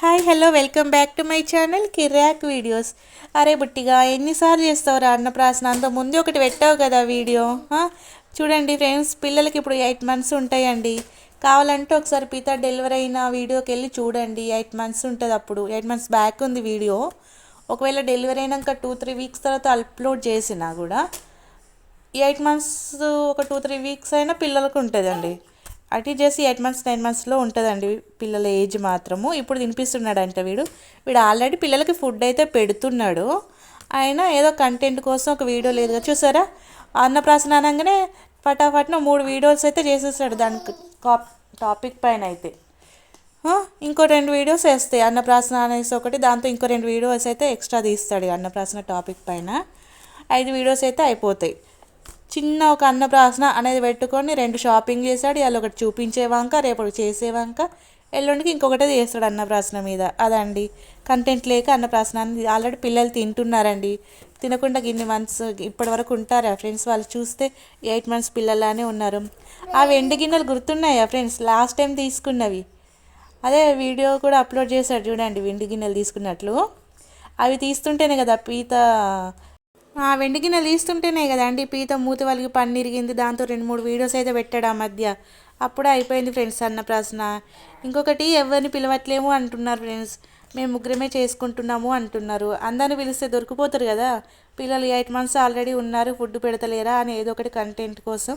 Hi hello welcome back to my channel కిర్యాక్ videos అరే బుట్టిగా ఎన్నిసార్లు చేస్తావురా అన్నప్రాసన అంత ముందు ఒకటి పెట్టావు కదా వీడియో చూడండి ఫ్రెండ్స్ పిల్లలకి ఇప్పుడు ఎయిట్ మంత్స్ ఉంటాయండి. కావాలంటే ఒకసారి పిత డెలివరీ అయిన వీడియోకి వెళ్ళి చూడండి. ఎయిట్ మంత్స్ ఉంటుంది అప్పుడు. ఎయిట్ మంత్స్ బ్యాక్ ఉంది వీడియో. ఒకవేళ డెలివరీ అయినాక టూ త్రీ వీక్స్ తర్వాత అప్లోడ్ చేసినా కూడా ఎయిట్ మంత్స్ ఒక టూ త్రీ వీక్స్ అయినా పిల్లలకు ఉంటుందండి. అటు చేసి ఎయిట్ మంత్స్ నైన్ మంత్స్లో ఉంటుందండి పిల్లల ఏజ్ మాత్రము. ఇప్పుడు తినిపిస్తున్నాడంట అంట వీడు. వీడు ఆల్రెడీ పిల్లలకి ఫుడ్ అయితే పెడుతున్నాడు. ఆయన ఏదో కంటెంట్ కోసం ఒక వీడియో లేదు చూసారా? అన్నప్రాసన అనగానే ఫటాఫట్న మూడు వీడియోస్ అయితే చేసేసాడు దానికి టాపిక్ పైన అయితే. ఇంకో రెండు వీడియోస్ వేస్తాయి. అన్నప్రాసన అనేసి ఒకటి దాంతో ఇంకో రెండు వీడియోస్ అయితే ఎక్స్ట్రా తీస్తాడు అన్నప్రాసన టాపిక్ పైన. ఐదు వీడియోస్ అయితే అయిపోతాయి. చిన్న ఒక అన్నప్రాసన అనేది పెట్టుకొని రెండు షాపింగ్ చేశాడు ఇవాళ ఒకటి చూపించే వంక రేపు చేసే వంక. ఎల్లుండికి ఇంకొకటి చేస్తాడు అన్నప్రాసన మీద. అదండి. కంటెంట్ లేక అన్నప్రాసన ఆల్రెడీ పిల్లలు తింటున్నారండి. తినకుండా ఇన్ని మంత్స్ ఇప్పటి వరకు ఉంటారా ఫ్రెండ్స్? వాళ్ళు చూస్తే ఎయిట్ మంత్స్ పిల్లలానే ఉన్నారు. ఆ వెండి గిన్నెలు గుర్తున్నాయా ఫ్రెండ్స్? Last time తీసుకున్నవి. అదే వీడియో కూడా అప్లోడ్ చేశాడు చూడండి వెండి గిన్నెలు తీసుకున్నట్లు. అవి తీస్తుంటేనే కదా పీత వెండి గిన్నెలు తీస్తుంటేనే కదండి అండి పీత మూతి వలిగి పన్ను దాంతో రెండు మూడు వీడియోస్ అయితే పెట్టాడు ఆ మధ్య. అప్పుడే అయిపోయింది ఫ్రెండ్స్ అన్నప్రాసన ఇంకొకటి ఎవరిని పిలవట్లేము అంటున్నారు ఫ్రెండ్స్. మేము ముగ్గురమే చేసుకుంటున్నాము అంటున్నారు. అందరిని పిలిస్తే దొరికిపోతారు కదా. పిల్లలు ఎయిట్ మంత్స్ ఆల్రెడీ ఉన్నారు ఫుడ్ పెడతలేరా అని ఏదో ఒకటి కంటెంట్ కోసం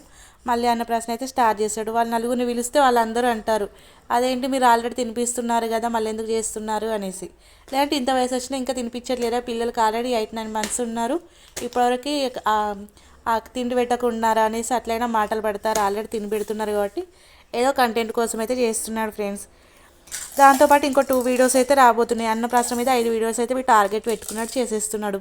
మళ్ళీ అన్నప్రాసన అయితే స్టార్ట్ చేశాడు. వాళ్ళు నలుగురిని పిలిస్తే వాళ్ళందరూ అంటారు అదేంటి మీరు ఆల్రెడీ తినిపిస్తున్నారు కదా మళ్ళీ ఎందుకు చేస్తున్నారు అనేసి. లేదంటే ఇంత వయసు వచ్చినా ఇంకా తినిపించట్లేరా? పిల్లలకి ఆల్రెడీ ఎయిట్ నైన్ మంత్స్ ఉన్నారు. ఇప్పటివరకు తిండి పెట్టకున్నారా అనేసి అట్లయినా మాటలు పడతారు ఆల్రెడీ తిని పెడుతున్నారు కాబట్టి ఏదో కంటెంట్ కోసం అయితే చేస్తున్నాడు ఫ్రెండ్స్ దాంతోపాటు ఇంకో టూ వీడియోస్ అయితే రాబోతున్నాయి. అన్నప్రాసం మీద ఐదు వీడియోస్ అయితే మీ టార్గెట్ పెట్టుకున్నట్టు చేసేస్తున్నాడు.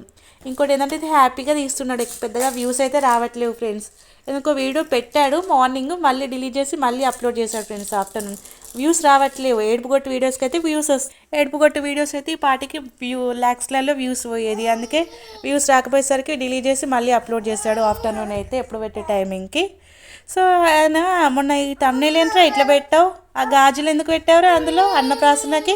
ఇంకోటి ఏంటంటే ఇది హ్యాపీగా తీస్తున్నాడు. పెద్దగా వ్యూస్ అయితే రావట్లేవు ఫ్రెండ్స్ ఇంకో వీడియో పెట్టాడు మార్నింగ్ మళ్ళీ డిలీట్ చేసి మళ్ళీ అప్లోడ్ చేశాడు ఫ్రెండ్స్ ఆఫ్టర్నూన్ వ్యూస్ రావట్లేవు ఏడుపు కొట్టు వీడియోస్కి అయితే వ్యూస్ వస్తాయి ఏడుపు కొట్టు వీడియోస్ అయితే ఈ పాటికి వ్యూ ల్యాక్స్లలో వ్యూస్ పోయేది. అందుకే వ్యూస్ రాకపోయేసరికి డిలీట్ చేసి మళ్ళీ అప్లోడ్ చేశాడు ఆఫ్టర్నూన్ అయితే ఎప్పుడు పెట్టే టైమింగ్కి సో ఆయన మొన్న ఈ తమ్నేలు ఏంట్రా ఇట్లా పెట్టావు? ఆ గాజులు ఎందుకు పెట్టావురా అందులో? అన్నప్రాసనకి?